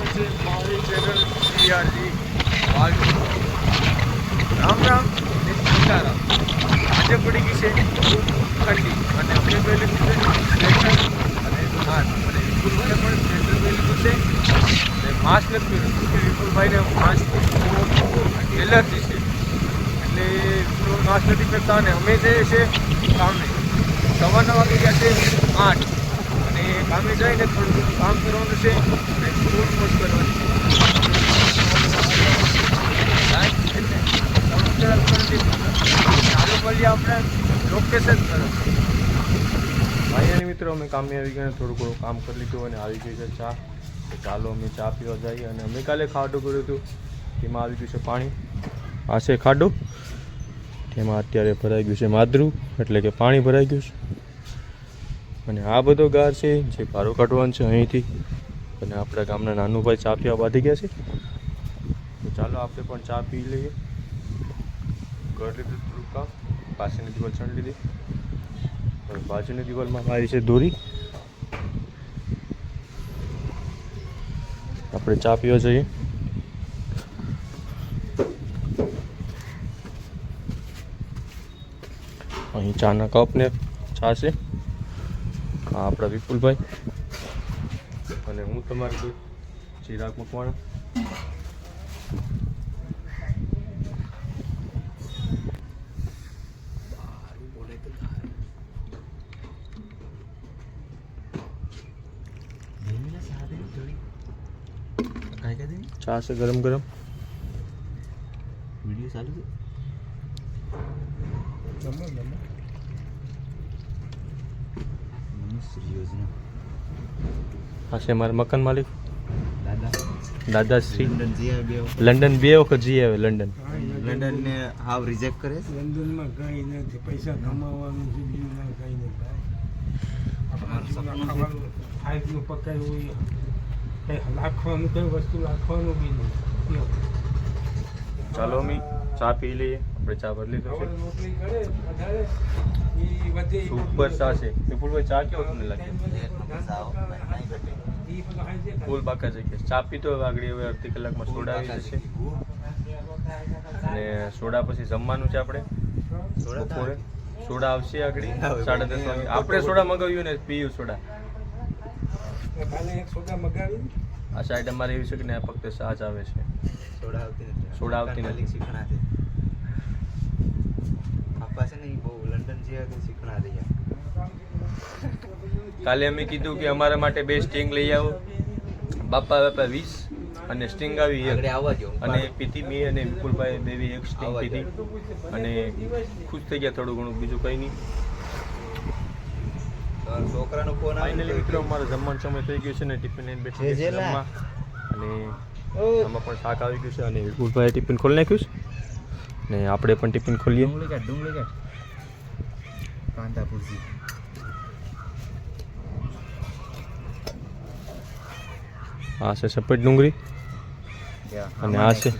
મારી ચેનલ સીઆરજી રામ રામ. ને સીતારામ. આજે પડી ગઈ છે ઠંડી અને અમે જોઈ લીધું અને માસ્ક અને વિપુલભાઈ પણ સ્વેટર જોઈ લીધું છે. અને માસ્ક નથી પહેર્યું કે વિપુલભાઈને માસ્ક એલર્જી છે. એટલે વિપુલ માસ્ક નથી પહેરતા અને અમે જઈએ છીએ કામે. સવારના વાગે ગયા છે આઠ. અને કામે જઈને થોડું કામ કરવાનું છે અને ફૂડ મોજ કરવાની ચાલુ આપણે લોકેશન તરફ ભાઈ મિત્રો, અમે કામે આવી ગયા, થોડું ઘણું કામ કરી લીધું અને આવી ગઈ છે ચા. ચાલો અમે ચા પીવા જઈએ અને અમે કાલે ખાડું કર્યું હતું. તેમાં આવી ગયું છે પાણી. આ છે ખાડું. તેમાં અત્યારે ભરાઈ ગયું છે માદરું, એટલે કે પાણી ભરાઈ ગયું છે. અને આ બધો ગાર છે, જે ભારો કાઢવાનું છે અહીંથી. અને આપણા ગામના નાનુભાઈ ચા પીવા બાંધી ગયા છે. તો ચાલો આપણે પણ ચા પી લઈએ. ઘર લીધું થોડુંક કામ. પાસેની દિવાલ ચણ લીધી. બાજુની દિવાલમાં મારી છે દોરી. આપણે ચા પીવા જઈએ. અહીં ચાના કપ ને ચા છે. આપણા વિપુલભાઈ. અને હું તમારી ચિરાગ મકવાણા. ચા છે ગરમ ગરમ. વીડિયો ચાલુ છે? શ્રી યોજના હશે મારા મકાન માલિક. દાદા. દાદાશ્રી લંડન બે વખત. જઈ આવે લંડન. લંડન ને હાવ રિજેક્ટ કરે લંડનમાં કઈ નથી પૈસા કમાવાનું છે બીજું ના કઈ નથી નું હોય કઈ લાખવાનું કઈ વસ્તુ લાખવાનું બી નહીં ચાલો મી ચા પી લઈએ. આપણે ચા ભરી લીધો છે. સુપર ચા છે. વિપુલભાઈ ચા કેવો તમને લાગે ફૂલ બાકા જગ્યા ચા પીતો હવે આગળ હવે અડધી કલાકમાં સોડા આવી જશે. અને સોડા પછી જમવાનું છે આપણે? સોડા બપોરે? સોડા આવશે આગળ? સાડા દસ વાગે. આપણે સોડા મગાવ્યું ને પીયું સોડા. આ સાઈડ અમારે એવી છે કે ફક્ત સાજ આવે છે. સોડા આવતી નથી. સોડા આવતી નથી. શીખણા છે ને બહુ લંડન આવ્યા શીખણા રહ્યા કાલે અમે કીધું કે અમારા માટે બે સ્ટિંગ લઈ આવો. બાપા બાપા વીસ અને સ્ટિંગ આવી એક. અને પીતી મેં અને વિપુલભાઈ બેવી એક સ્ટિંગ પીધી. અને ખુશ થઈ ગયા થોડું ઘણું બીજું કંઈ નહીં. છોકરાનો ફોન ફાઇનલી મિત્રો અમારો જમવાનો સમય થઈ ગયો છે ને ટિફિન લઈને બેઠી છે. અને આમાં પણ શાક આવી ગયું છે અને વિપુલભાઈ ટિફિન ખોલી નાખ્યું છે. ને આપણે પણ ટિફિન ખોલીએ. કાંદા ભુરજી. આ છે સફેદ ડુંગળી. અને આ છે.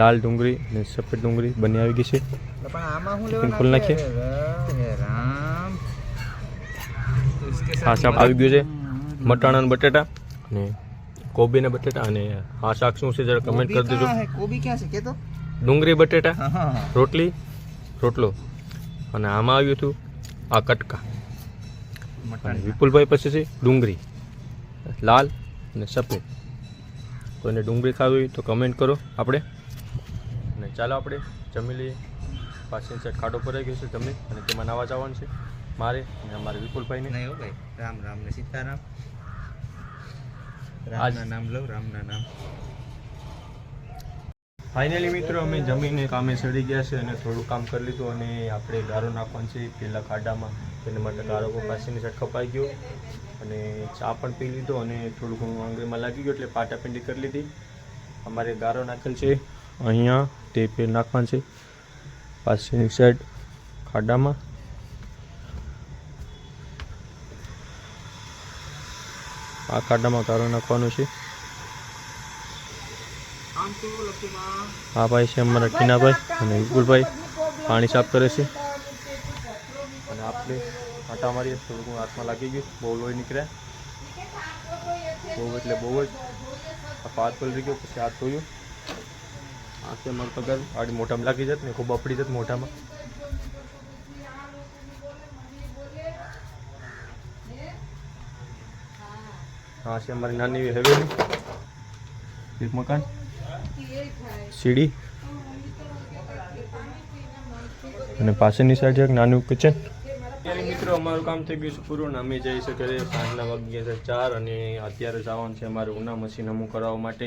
લાલ ડુંગળી અને સફેદ ડુંગળી બંને આવી ગઈ છે. પણ આમાં ટિફિન ખોલી નાખીએ. હા શાક આવી ગયું છે. મટાણા અને બટેટા અને કોબી ને બટેટા. અને આ શાક શું છે જરા કમેન્ટ કરી દેજો. કોબી ક્યાં છે? કે તો ડુંગળી બટેટા રોટલી રોટલો. અને આમાં આવ્યું હતું આ કટકા. વિપુલભાઈ પછી છે ડુંગળી. લાલ અને સફેદ. કોઈને ડુંગળી ખાવી હોય તો કમેન્ટ કરો આપણે. અને ચાલો આપણે જમી લઈએ. પાછળની સાઈડ ખાડો ભરાઈ ગયો છે જમી અને તેમાં નવા જવાનું છે. મારે અને અમારે વિપુલભાઈને. નહીં ભાઈ. રામ રામ ને સીતારામ. રામ રામના નામ લઉં રામના નામ. ફાઇનલી મિત્રો, અમે જમીને કામે ચડી ગયા છે અને થોડું કામ કરી લીધું અને આપણે ગારો નાખવાનું છે. પેલા ખાડામાં તેના માટે ગારો પાસેની સાઈડ ખપાઈ ગયો અને ચા પણ પી લીધો અને થોડું ઘણું આંગળીમાં લાગી ગયું એટલે પાટાપિંડી કરી લીધી. અમારે ગારો નાખેલ છે. અહીંયા તે પે નાખવાનું છે. પાસેની સાઈડ ખાડામાં. આ ખાડામાં ગારો નાખવાનો છે. આ ભાઈ છે અમારા ટીનાભાઈ અને વિપુલભાઈ. પાણી સાફ કરે છે. અને આપણે આટા મારીએ થોડું હાથમાં લાગી ગયું. બહુ લોહી નીકળ્યા બહુ એટલે બહુ જ. પાત પલરી ગયો, પછી હાથ ધોયું. આ છે મારું પગાર. આડી મોઢામાં લાગી જત ને ખૂબ અપડી જત મોઢામાં. હા છે અમારી નાની એવી હવેલી. એક મકાન. સીડી. અને પાછળની સાઈડ એક નાનું કિચન અત્યારે મિત્રો અમારું કામ થઈ ગયું છે પૂરું અમે જઈ છે ઘરે સાંજના વાગ્યા છે ચાર અને અત્યારે જવાનું છે અમારે ઉના મશીન અમુક કરાવવા માટે.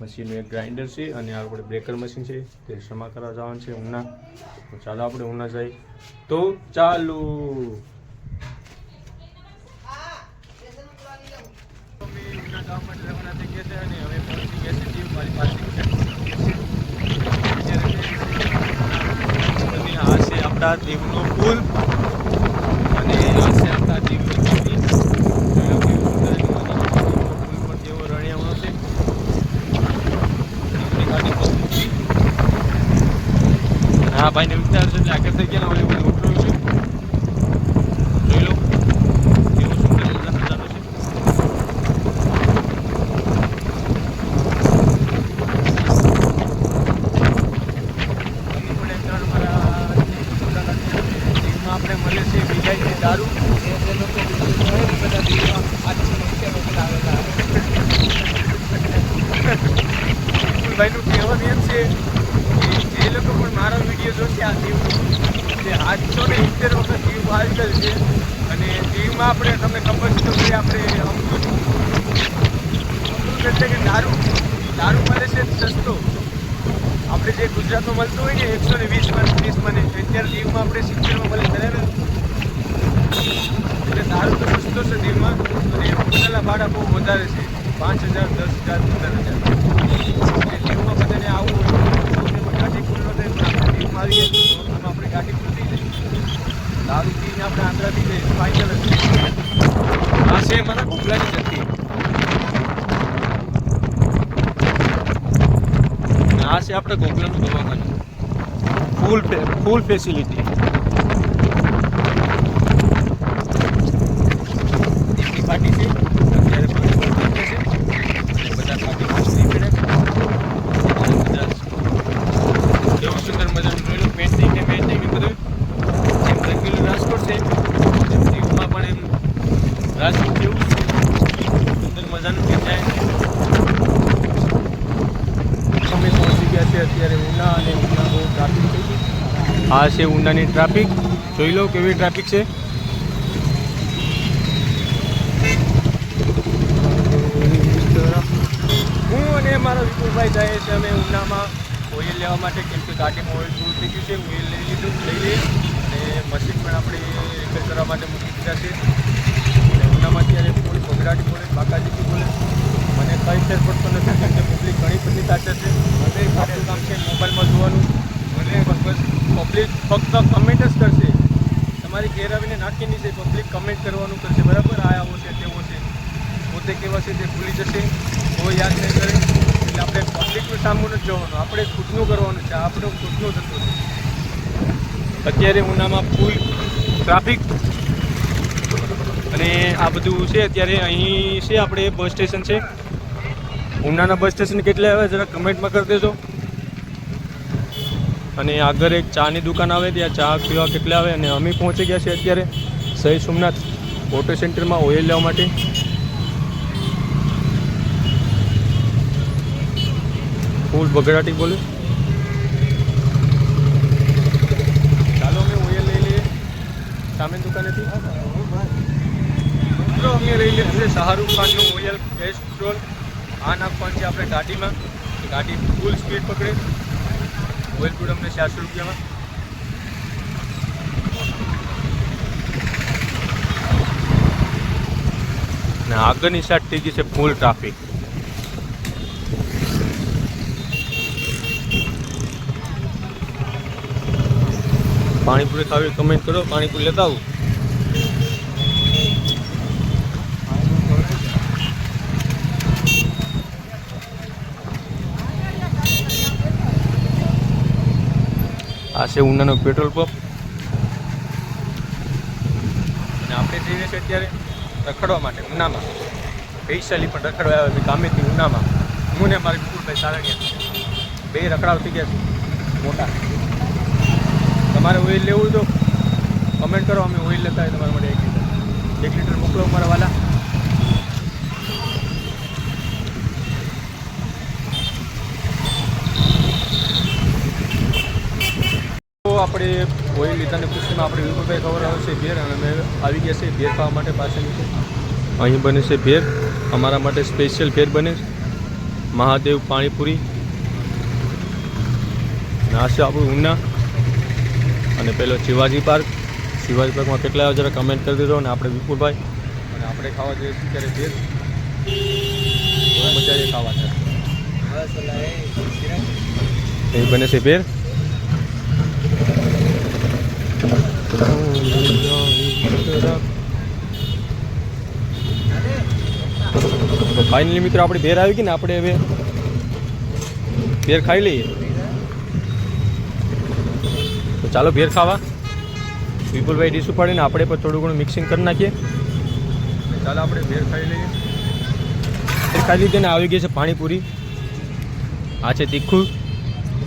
મશીનનું એક ગ્રાઇન્ડર છે અને આપણે બ્રેકર મશીન છે તે ક્ષમા કરવા જવાનું છે ઉના. તો ચાલો આપણે ઉના જઈએ. તો ચાલુ. અને આ છે આપણા દીવનો પુલ અને આ છે છે આ ભાઈને વિચાર છે એટલે આગળ થઈ ગયા ને ઓલી ઓલી ઉતર્યું છે જોઈ લો કેવો સુંદર મજાનો નજારો છે આપણે મળે છે બીજાઈ આવેલા ભાઈનું કહેવાનું એમ છે કે જે લોકો પણ મારો વીડિયો જોશે આ દીવ, તે આઠસો ને સિત્તેર વખત દીવ વાયરલ છે અને દીવમાં આપણે તમને ખબર છે કે આપણે અમૃત અમૃત એટલે કે દારૂ દારૂ મળે છે સસ્તો. આપણે જે ગુજરાતમાં મળતું હોય ને, એકસો ને વીસ વીસ મને અત્યારે દીવમાં આપણે સિત્તેરમાં મળે બરાબર એટલે સારું તો સસ્તો છે દીવમાં, અને હોટલના ભાડા બહુ વધારે છે. પાંચ હજાર, દસ હજાર, પંદર હજાર. એટલે દીવમાં આવવું હોય. ગાડી ખુલ્લો થાય તો એમાં આપણે ગાડી ખુલતી જાય આપણે આંધ્રાથી જઈએ ફાઇનલ હતી આ છે, મારા ગોખલાની જતી આ છે આપણે ગોખલાનું દવાખાનું ફૂલ ફૂલ ફેસિલિટી દીપની પાર્ટી છે અત્યારે પાણી ભરતી છે અને બધા પાર્ટી મસ્તી કરે બધા કેવું સુંદર મજાનું જોયેલું પેન્ટિંગ ને પેન્ટિંગ ને બધું જેમ રંગીલું રાજકોટ છે તેમ દીવમાં પણ એમ રાજકોટ જેવું જ છે સુંદર મજાનું ડિઝાઇન છે અમે પહોંચી ગયા છે અત્યારે ઉના અને ઉના બહુ ટ્રાફિક થઈ ગઈ આ છે ઉનાની ટ્રાફિક. જોઈ લો કેવી ટ્રાફિક છે. હું અને મારો વિપુલભાઈ જાય છે, અમે ઉનામાં ઓઇલ લેવા માટે, કેમ કે ગાડીમાં ઓઇલ પૂરું થઈ ગયું છે ઓઇલ લઈ લીધું, લઈ લઈ. અને મશીન પણ આપણે રિપેર કરવા માટે મૂકી દીધા છે. અને ઉનામાં અત્યારે ફૂલ બગડાટી બોલે બાકાજીથી બોલે મને કઈ ફેર પડતો નથી, કેમ કે પબ્લિક ઘણી બધી તાકાત છે. મને આપણું કામ છે મોબાઈલમાં જોવાનું મને બસ પબ્લિક ફક્ત કમેન્ટ જ કરશે. તમારી ઘેર આવીને નાખી નહીં જાય પબ્લિક કમેન્ટ કરવાનું કરશે. બરાબર? આ આવો છે, તેવો છે. પોતે કેવા છે તે ભૂલી જશે. કોઈ યાદ નહીં કરે. એટલે આપણે પબ્લિકનું સામું નથી જવાનું. આપણે ખુદનું કરવાનું છે. આપણો ખુદનો થતો છે. અત્યારે ઉનામાં ફૂલ ટ્રાફિક અને આ બધું છે, અત્યારે અહીં છે, આપણે બસ સ્ટેશન છે. ઉનાના બસ સ્ટેશન કેટલા આવે, જરા કમેન્ટમાં કરી દેજો. અને આગળ એક ચાની દુકાન આવે, ત્યાં ચા પીવા કેટલા આવે અને અમે પહોંચી ગયા છીએ અત્યારે સહી સોમનાથ ઓટો સેન્ટરમાં ઓઇલ લેવા માટે. ફૂલ બગડાટી બોલે. ચાલો અમે ઓઇલ લઈ લઈએ સામે દુકાનેથી. મિત્રો, અમે લઈ લીધું છે શાહરૂખ ખાનનું ઓઇલ કેસ્ટ્રોલ આ નાખવાનું છે આપણે ગાડીમાં. ગાડી ફૂલ સ્પીડ પકડે. ઓઇલ ફૂડ અમને ચારસો રૂપિયામાં. ને આગળની સાઈડ થઈ ગઈ છે ફૂલ ટ્રાફિક. પાણીપુરી ખાવી કમેન્ટ કરો, પાણીપુરી લેતા આવું. આ છે ઉનાનો પેટ્રોલ પંપ. અને આપણે જઈએ છીએ અત્યારે રખડવા માટે ઉનામાં. વૈશાલી પણ રખડવા આવે છે ગામેથી ઉનામાં. હું ને મારી વિપુલભાઈ સારંગિયા બે રખડાવ થઈ ગયા છે. મોટા. તમારે ઓઇલ લેવું તો કમેન્ટ કરો. અમે ઓઇલ લેતા હોય તમારા માટે એક લીટર. એક લીટર મોકલો અમારા વાલા. આપણે ઓઇલ લીધાની ખુશીમાં આપણે વિપુલભાઈ ખબર આવશે ભેર અને અમે આવી ગયા છે ભેર ખાવા માટે પાછળની અહીં બને છે ભેર. અમારા માટે સ્પેશિયલ ભેર બને છે. મહાદેવ પાણીપુરી. છે આપણું ઉના. અને પેલો શિવાજી પાર્ક. શિવાજી પાર્કમાં કેટલા જરા કમેન્ટ કરી દીધો અને આપણે વિપુલભાઈ. અને આપણે ખાવા જઈએ છીએ ત્યારે ભેર. બહુ મજા આવી ખાવા બસ એ અહીં બને છે ભેર તો ફાઇનલી મિત્રો આપણી ભેર આવી ગઈ ને આપણે હવે ભેર ખાઈ લઈએ. તો ચાલો ભેર ખાવા. વિપુલભાઈ ડીશ ઉપાડીને આપણે પણ થોડું ઘણું મિક્સિંગ કરી નાખીએ. ચાલો આપણે ભેર ખાઈ લઈએ. ભેર ખાઈ લીધી ને આવી ગઈ છે પાણીપુરી. આ છે તીખું.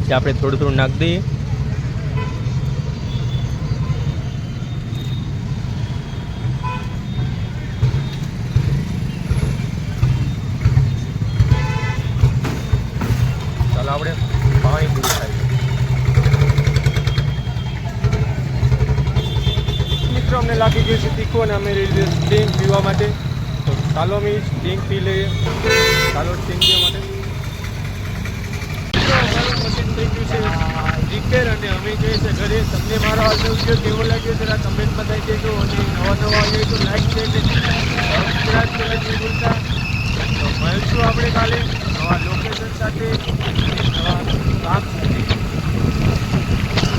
જે આપણે થોડું થોડું નાખી દઈએ. ગયું અને અમે રેલવે સ્ટિંગ પીવા માટે. તો ચાલો અમે સ્ટિંગ પી લઈએ. ચાલો સ્ટિંગ પીવા માટે. છે. રિપેર અને અમે જઈએ છીએ ઘરે, તમને મારો આજનો વીડિયો કેવો લાગ્યો જરા કમેન્ટમાં થઈ દેજો અને નવા નવા આવ્યો તો લાઈક શેર અને સબસ્ક્રાઈબ કરવાનું ભૂલતા. તો મળીશું આપણે કાલે નવા લોકેશન સાથે.